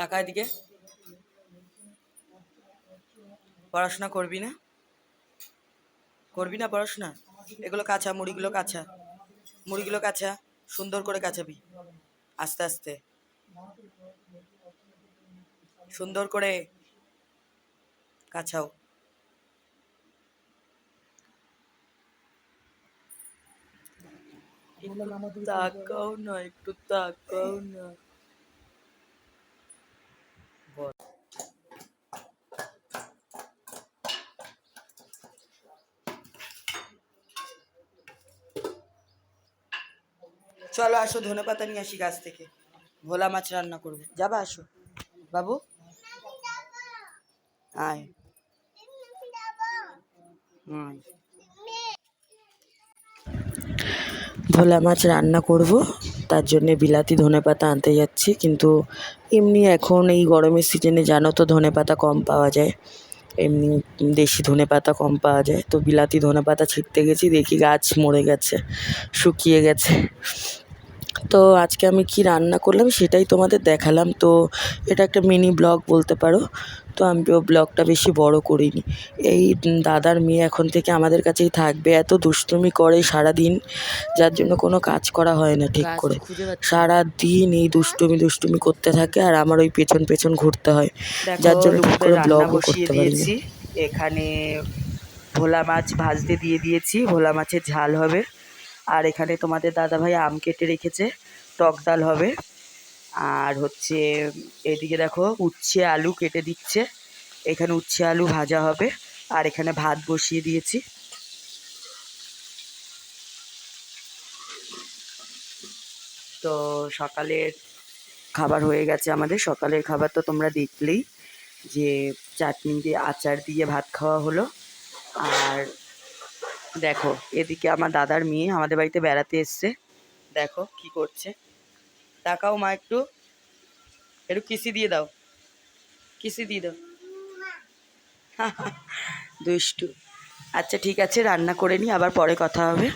টাকা এদিকে পড়াশোনা করবি না? করবি না পড়াশোনা? এগুলো কাঁচা, মুড়িগুলো কাঁচা। মুড়িগুলো কাঁচা, সুন্দর করে কাঁচাবি। আস্তে আস্তে। সুন্দর করে কাছাও তাকাও না, একটু তাকাও না। বল চলো আসো ধনে পাতা নিয়ে আসি গাছ থেকে। ভোলা মাছ রান্না করব। যাবা, আসো। বাবু? আয়। ভোলা মাছ রান্না করব। তার জন্যে বিলাতি ধনে পাতা আনতে যাচ্ছি। কিন্তু এমনি এখন এই গরমের সিজনে জানো তো ধনে পাতা কম পাওয়া যায়। এমনি দেশি ধনে পাতা কম পাওয়া যায়। তো বিলাতি ধনে পাতা ছিঁড়তে গেছি, দেখি গাছ মরে গেছে, শুকিয়ে গেছে। তো আজকে আমি কি রান্না করলাম সেটাই তোমাদের দেখালাম। তো এটা একটা মিনি ব্লগ বলতে পারো। তো আমি ও ব্লগটা বেশি বড় করিনি। এই দাদার মেয়ে এখন থেকে আমাদের কাছেই থাকবে। এত দুষ্টুমি করে সারা দিন যার জন্য কোনো কাজ করা হয় না ঠিক করে। সারা দিন এই দুষ্টুমি দুষ্টুমি করতে থাকে আর আমার ওই পেছন পেছন ঘুরতে হয়। যার জন্য ব্লগও করতে পারি এখানে ভোলা মাছ ভাজতে দিয়ে দিয়েছি। ভোলা মাছের ঝাল হবে। আর এখানে তোমাদের দাদাভাই আম কেটে রেখেছে, টক ডাল হবে। আর হচ্ছে এদিকে দেখো উচ্ছে আলু কেটে দিচ্ছে, এখানে উচ্ছে আলু ভাজা হবে, আর এখানে ভাত বসিয়ে দিয়েছি। তো সকালের খাবার হয়ে গেছে আমাদের, সকালের খাবার তো তোমরা দেখলেই যে চাটনি দিয়ে আচার দিয়ে ভাত খাওয়া হলো, আর দেখো, এদিকে আমার দাদার মেয়ে আমাদের বাড়িতে বেড়াতে এসছে। দেখো কি করছে। তাকাও মা একটু। একটু কিসি দিয়ে দাও। কিসি দিয়ে দাও। দুষ্টু। আচ্ছা ঠিক আছে, রান্না করে নি, আবার পরে কথা হবে।